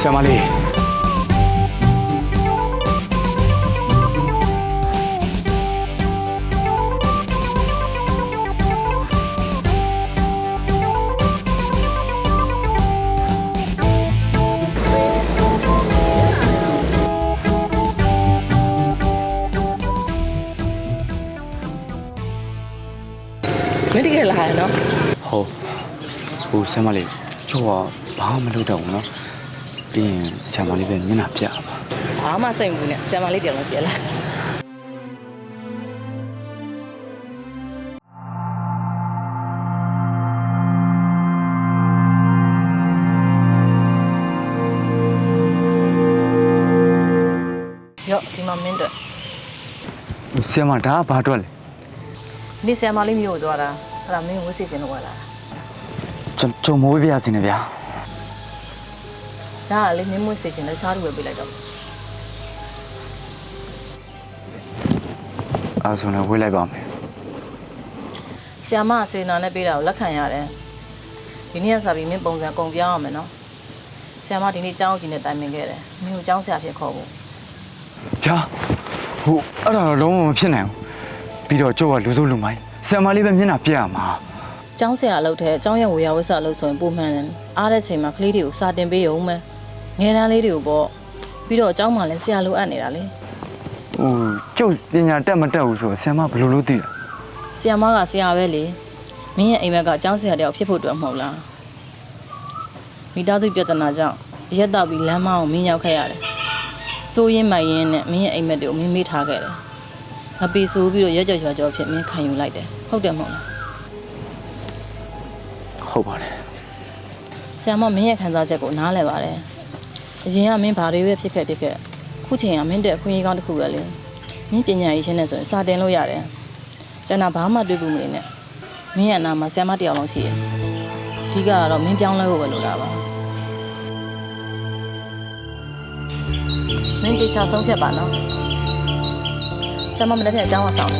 ဆရာမလေးမင်းတကယ်လာရနော်ဟုတ်ဟိုဆရာမလေးကျော်ဘာမှမလုပ်တော့ဘူးနော် ပြီးရင်ဆရာမလေးပဲမျက်နှာပြပါဘာမှစိတ်မဘူးနဲ့ဆရာမလေးပြောင်းလို့ရှိရလားရော့ဒီမှာမင်းတို့ဟိုဆရာမဒါကဘာအတွက်လဲနေ့ဆရာမလေးမျိုးကိုသွားတာအဲ့ဒါမင်းဝတ်စီစင်လို့လာတာကျွန်ကျွန်မိုးပြရစင်းနေဗျာ ဒါကလေမင်းမွေးစီစင်လည်းစားလို့ပဲပေးလိုက်တော့အဲဆိုရင်ဝေးလိုက်ပါမယ်ဆရာမစေနာနဲ့ပေးတာကိုလက်ခံရတယ်ဒီနေ့ကစားပြီးမင်းပုံစံကုန်ပြောင်းအောင်မယ်နော်ဆရာမဒီနေ့ကျောင်းကြီးနဲ့တိုင်ပင်ခဲ့တယ်မင်းကိုကျောင်းဆရာဖြစ်ခေါ်ဖို့ဗျာဟိုအဲ့ဒါတော့လုံးဝမဖြစ်နိုင်ဘူးပြီးတော့ကျုပ်ကလူစိုးလူမိုင်းဆရာမလေးပဲမျက်နှာပြရမှာကျောင်းဆရာအလုပ်ထဲကျောင်းရဲ့ဝေယဝစ္စအလုပ်ဆိုရင်ပုံမှန်တယ်အားတဲ့ချိန်မှာကလေးတွေကိုစာတင်ပေးရုံပဲ ငယ်တန်းလေးတွေကိုပေါ့ပြီးတော့ကျောင်းမှာလည်းဆရာလိုအပ်နေတာလေဟိုကျုပ်ပညာတက်မတက်ဘူးဆိုတော့ဆရာမဘယ်လိုလုပ်သိလဲဆရာမကဆရာပဲလေမင်းရဲ့အိမ်မက်ကကျောင်းဆရာတယောက်ဖြစ်ဖို့အတွက်မဟုတ်လားမိသားစုပြဿနာကြောင့်ရက်တော့ပြီးလမ်းမအောင်မင်းရောက်ခဲ့ရတယ်စိုးရင်မိုက်ရင်နဲ့မင်းရဲ့အိမ်မက်တွေကိုမင်းမေးထားခဲ့တယ်မပီဆိုးပြီးတော့ရက်ကြော်ရွာကြော်ဖြစ်မင်းခံယူလိုက်တယ်ဟုတ်တယ်မဟုတ်လားဟုတ်ပါတယ်ဆရာမမင်းရဲ့ခံစားချက်ကိုနားလည်ပါတယ် အရင်ကမင်းဘာတွေပဲဖြစ်ခဲ့ဖြစ်ခဲ့ခုချိန်ကမင်းတဲ့အခွင့်အရေးကောင်းတစ်ခုပဲလေမင်းပညာရေးရှင်းနေဆိုရင်စာတင်လို့ရတယ်ကျန်တာဘာမှတွေးဘူးမနေနဲ့မင်းရဲ့အနာမှာဆရာမတစ်ယောက်လုံးရှိတယ်အဓိကကတော့မင်းပြောင်းလဲဖို့ပဲလိုတာပါမင်းတေချာဆုံးဖြတ်ပါနော်ဆရာမမနေ့ကအကြောင်းအဆောင်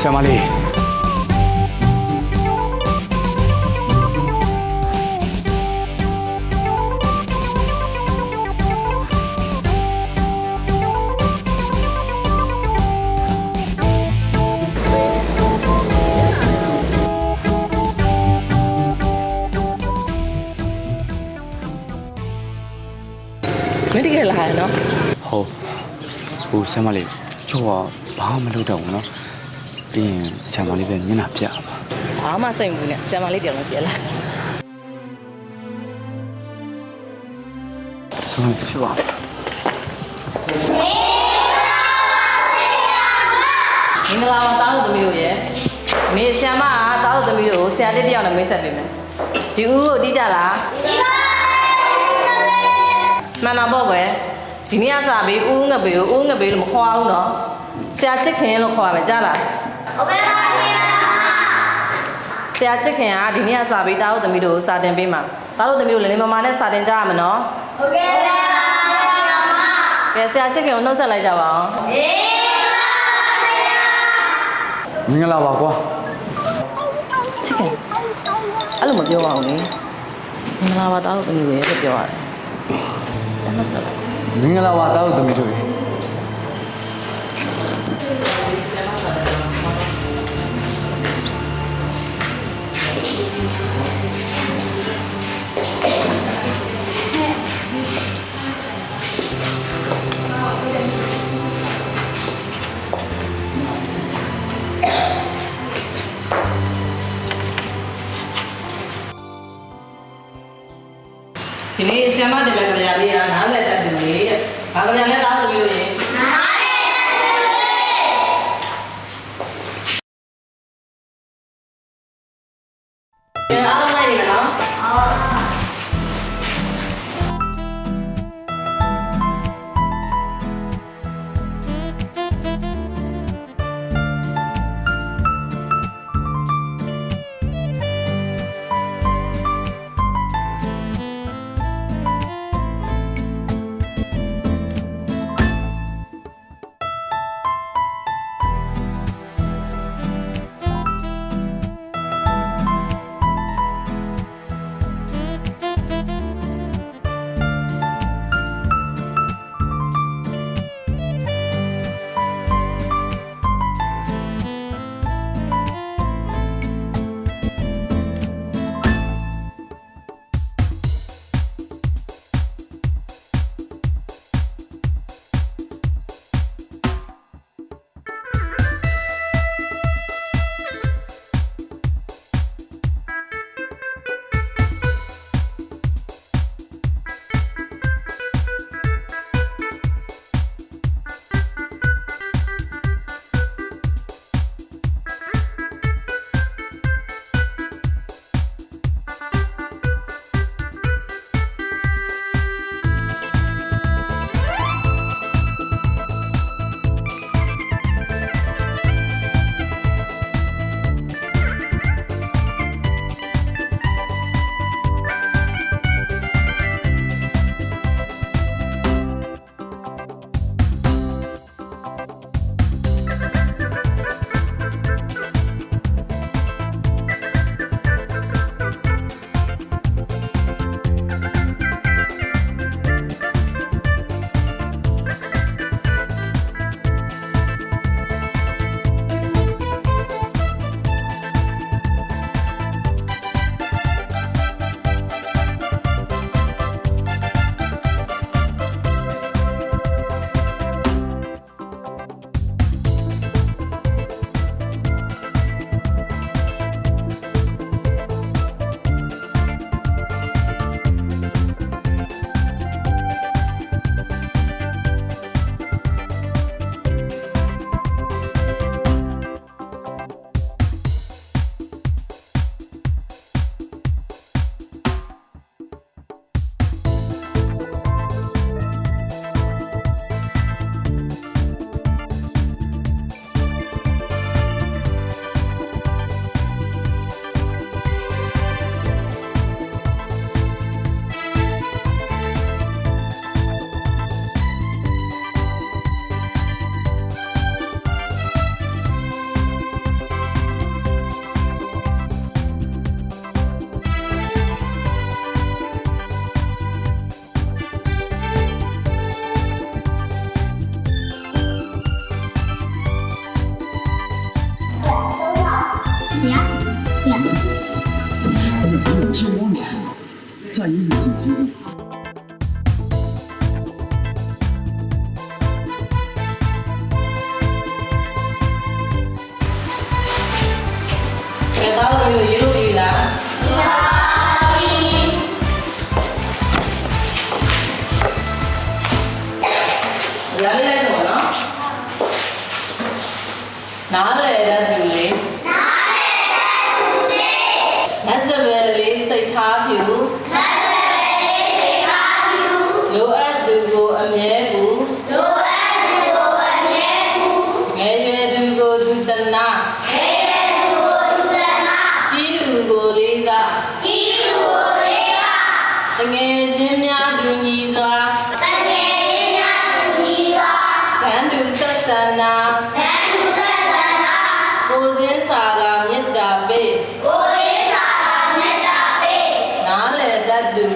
ဆရာမလေးမင်းတကယ်လာရနော်ဟုတ်ဟိုဆရာမလေးကျော်ကဘာမှမလုပ်တော့ဘူးနော် ပြီးရင်ဆရာမလေးပဲမျက်နှာပြပါဘာမှစိတ်မဘူးနဲ့ဆရာမလေးပြောင်းလို့ရှိရလားဆုံးမဖြစ်ပါမင်္ဂလာပါတားလို့သမီးတို့ရဲ့မေဆရာမကတားလို့သမီးတို့ကိုဆရာလေးတယောက်နဲ့မိတ်ဆက်ပေးမယ်ဒီဦးကိုတီးကြလားတီးပါမှန်တော့ပေါ့ကွယ်ဒီနေ့ကစားပြီးဦးငပေကိုဦးငပေလို့မခေါ်အောင်တော့ဆရာချစ်ခင်လို့ခေါ်ရမယ်ကြားလားဟုတ်ကဲ့ပါ ဆရာဆရာချစ်ခင်ကဒီနေ့ကစားပြီးတားလို့သမီးတို့ကိုစာတင်ပေးမှာတားလို့သမီးတို့လည်းမမနဲ့စာတင်ကြရမယ်နော်ဟုတ်ကဲ့ပါဆရာမကဲဆရာချစ်ခင်ကိုနှုတ်ဆက်လိုက်ကြပါအောင်မင်္ဂလာပါကွာချစ်ခင်အဲ့လိုမပြောပါဘူးလေမင်္ဂလာပါတားလို့သမီးတွေလို့ပြောရတယ်တမ်းမဆက်လိုက်မင်္ဂလာပါတောက်သမီးတို့ရေ မတင်မဲ့ကြပြလေးကနားလက်တက်တူလေးတဲ့ဘာကြပြလဲတားလို့သ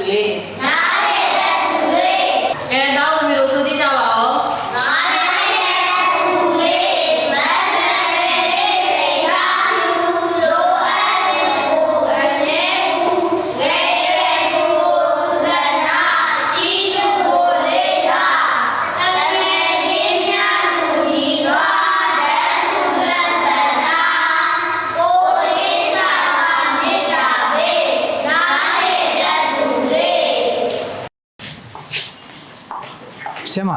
တ ဆရာမ